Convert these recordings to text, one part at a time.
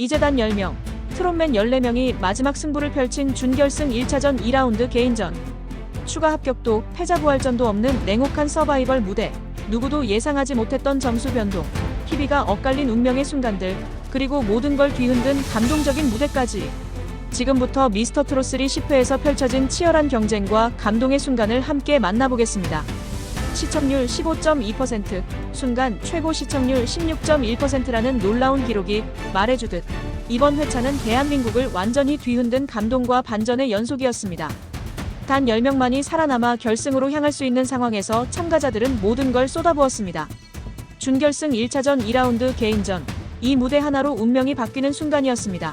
이제 단 10명, 트롯맨 14명이 마지막 승부를 펼친 준결승 1차전 2라운드 개인전. 추가 합격도 패자 부활전도 없는 냉혹한 서바이벌 무대. 누구도 예상하지 못했던 점수 변동, TV가 엇갈린 운명의 순간들, 그리고 모든 걸 뒤흔든 감동적인 무대까지. 지금부터 미스터 트롯3 10회에서 펼쳐진 치열한 경쟁과 감동의 순간을 함께 만나보겠습니다. 시청률 15.2%, 순간 최고 시청률 16.1%라는 놀라운 기록이 말해주듯 이번 회차는 대한민국을 완전히 뒤흔든 감동과 반전의 연속이었습니다. 단 10명만이 살아남아 결승으로 향할 수 있는 상황에서 참가자들은 모든 걸 쏟아부었습니다. 준결승 1차전 2라운드 개인전, 이 무대 하나로 운명이 바뀌는 순간이었습니다.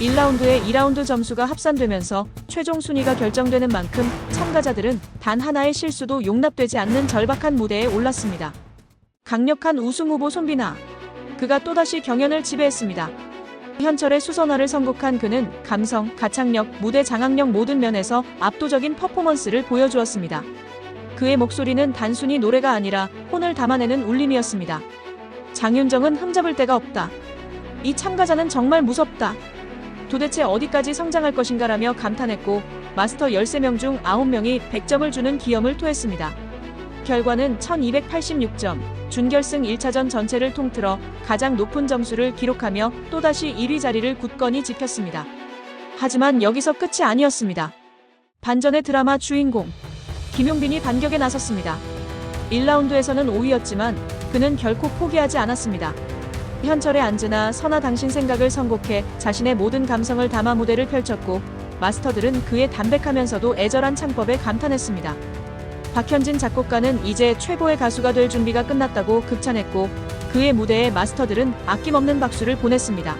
1라운드에 2라운드 점수가 합산되면서 최종 순위가 결정되는 만큼 참가자들은 단 하나의 실수도 용납되지 않는 절박한 무대에 올랐습니다. 강력한 우승 후보 손비나. 그가 또다시 경연을 지배했습니다. 현철의 수선화를 선곡한 그는 감성, 가창력, 무대 장악력 모든 면에서 압도적인 퍼포먼스를 보여주었습니다. 그의 목소리는 단순히 노래가 아니라 혼을 담아내는 울림이었습니다. 장윤정은 흠잡을 데가 없다. 이 참가자는 정말 무섭다. 도대체 어디까지 성장할 것인가라며 감탄했고 마스터 13명 중 9명이 100점을 주는 기염을 토했습니다. 결과는 1286점, 준결승 1차전 전체를 통틀어 가장 높은 점수를 기록하며 또다시 1위 자리를 굳건히 지켰습니다. 하지만 여기서 끝이 아니었습니다. 반전의 드라마 주인공 김용빈이 반격에 나섰습니다. 1라운드에서는 5위였지만 그는 결코 포기하지 않았습니다. 현철의 안즈나 선아 당신 생각을 선곡해 자신의 모든 감성을 담아 무대를 펼쳤고 마스터들은 그의 담백하면서도 애절한 창법에 감탄했습니다. 박현진 작곡가는 이제 최고의 가수가 될 준비가 끝났다고 극찬했고 그의 무대에 마스터들은 아낌없는 박수를 보냈습니다.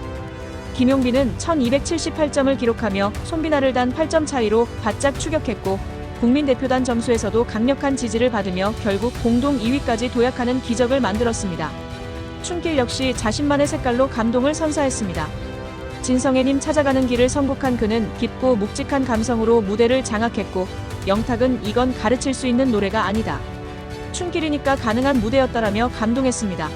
김용빈은 1278점을 기록하며 손비나를 단 8점 차이로 바짝 추격했고 국민대표단 점수에서도 강력한 지지를 받으며 결국 공동 2위까지 도약하는 기적을 만들었습니다. 춘길 역시 자신만의 색깔로 감동을 선사했습니다. 진성애님 찾아가는 길을 선곡한 그는 깊고 묵직한 감성으로 무대를 장악했고 영탁은 이건 가르칠 수 있는 노래가 아니다. 춘길이니까 가능한 무대였다라며 감동했습니다.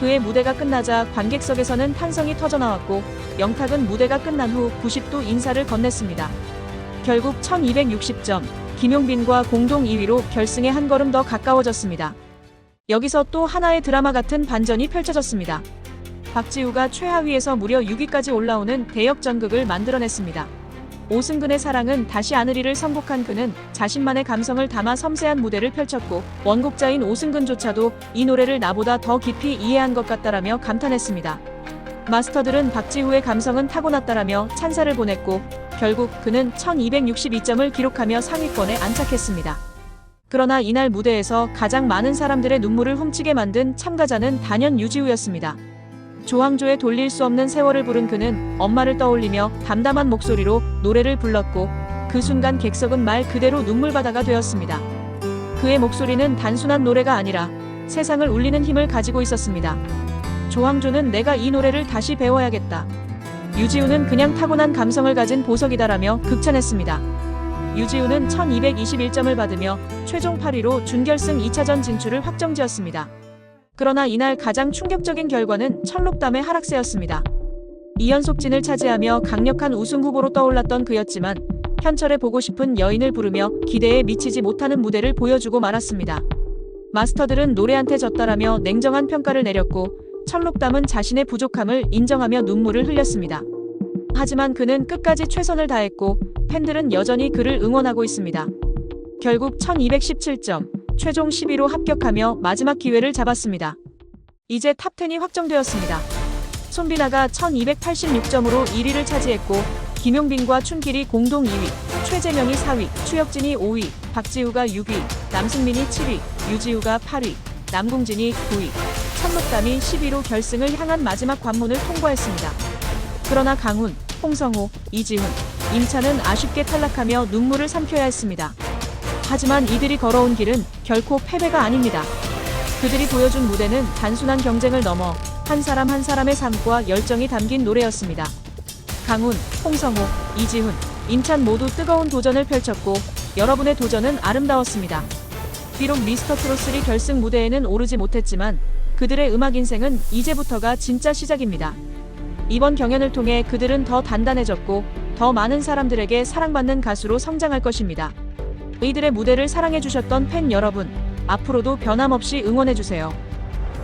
그의 무대가 끝나자 관객석에서는 탄성이 터져나왔고 영탁은 무대가 끝난 후 90도 인사를 건넸습니다. 결국 1260점, 김용빈과 공동 2위로 결승에 한 걸음 더 가까워졌습니다. 여기서 또 하나의 드라마 같은 반전이 펼쳐졌습니다. 박지우가 최하위에서 무려 6위까지 올라오는 대역전극을 만들어냈습니다. 오승근의 사랑은 다시 아느리를 선곡한 그는 자신만의 감성을 담아 섬세한 무대를 펼쳤고 원곡자인 오승근조차도 이 노래를 나보다 더 깊이 이해한 것 같다라며 감탄했습니다. 마스터들은 박지우의 감성은 타고났다라며 찬사를 보냈고 결국 그는 1262점을 기록하며 상위권에 안착했습니다. 그러나 이날 무대에서 가장 많은 사람들의 눈물을 훔치게 만든 참가자는 단연 유지우였습니다. 조항조의 돌릴 수 없는 세월을 부른 그는 엄마를 떠올리며 담담한 목소리로 노래를 불렀고 그 순간 객석은 말 그대로 눈물바다가 되었습니다. 그의 목소리는 단순한 노래가 아니라 세상을 울리는 힘을 가지고 있었습니다. 조항조는 내가 이 노래를 다시 배워야겠다. 유지우는 그냥 타고난 감성을 가진 보석이다라며 극찬했습니다. 유지우는 1221점을 받으며 최종 8위로 준결승 2차전 진출을 확정지었습니다. 그러나 이날 가장 충격적인 결과는 철록담의 하락세였습니다. 2연속 진을 차지하며 강력한 우승 후보로 떠올랐던 그였지만 현철의 보고 싶은 여인을 부르며 기대에 미치지 못하는 무대를 보여주고 말았습니다. 마스터들은 노래한테 졌다라며 냉정한 평가를 내렸고 철록담은 자신의 부족함을 인정하며 눈물을 흘렸습니다. 하지만 그는 끝까지 최선을 다했고 팬들은 여전히 그를 응원하고 있습니다. 결국 1217점, 최종 10위로 합격하며 마지막 기회를 잡았습니다. 이제 탑10이 확정되었습니다. 손비나가 1286점으로 1위를 차지했고 김용빈과 춘길이 공동 2위, 최재명이 4위, 추혁진이 5위, 박지우가 6위, 남승민이 7위, 유지우가 8위, 남궁진이 9위, 천록담이 10위로 결승을 향한 마지막 관문을 통과했습니다. 그러나 강훈, 홍성호, 이지훈, 임찬은 아쉽게 탈락하며 눈물을 삼켜야 했습니다. 하지만 이들이 걸어온 길은 결코 패배가 아닙니다. 그들이 보여준 무대는 단순한 경쟁을 넘어 한 사람 한 사람의 삶과 열정이 담긴 노래였습니다. 강훈, 홍성호, 이지훈, 임찬 모두 뜨거운 도전을 펼쳤고 여러분의 도전은 아름다웠습니다. 비록 미스터 트롯3 결승 무대에는 오르지 못했지만 그들의 음악 인생은 이제부터가 진짜 시작입니다. 이번 경연을 통해 그들은 더 단단해졌고 더 많은 사람들에게 사랑받는 가수로 성장할 것입니다. 이들의 무대를 사랑해주셨던 팬 여러분, 앞으로도 변함없이 응원해주세요.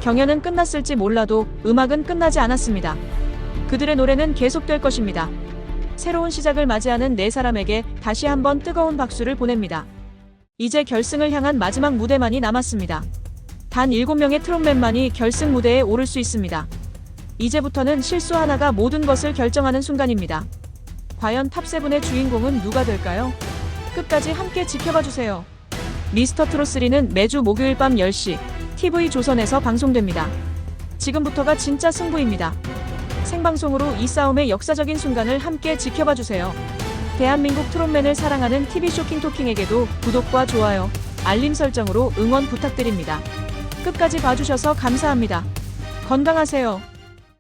경연은 끝났을지 몰라도 음악은 끝나지 않았습니다. 그들의 노래는 계속될 것입니다. 새로운 시작을 맞이하는 네 사람에게 다시 한번 뜨거운 박수를 보냅니다. 이제 결승을 향한 마지막 무대만이 남았습니다. 단 7명의 트롯맨만이 결승 무대에 오를 수 있습니다. 이제부터는 실수 하나가 모든 것을 결정하는 순간입니다. 과연 탑7의 주인공은 누가 될까요? 끝까지 함께 지켜봐 주세요. 미스터 트롯3는 매주 목요일 밤 10시 TV 조선에서 방송됩니다. 지금부터가 진짜 승부입니다. 생방송으로 이 싸움의 역사적인 순간을 함께 지켜봐 주세요. 대한민국 트롯맨을 사랑하는 TV 쇼킹 토킹에게도 구독과 좋아요, 알림 설정으로 응원 부탁드립니다. 끝까지 봐주셔서 감사합니다. 건강하세요.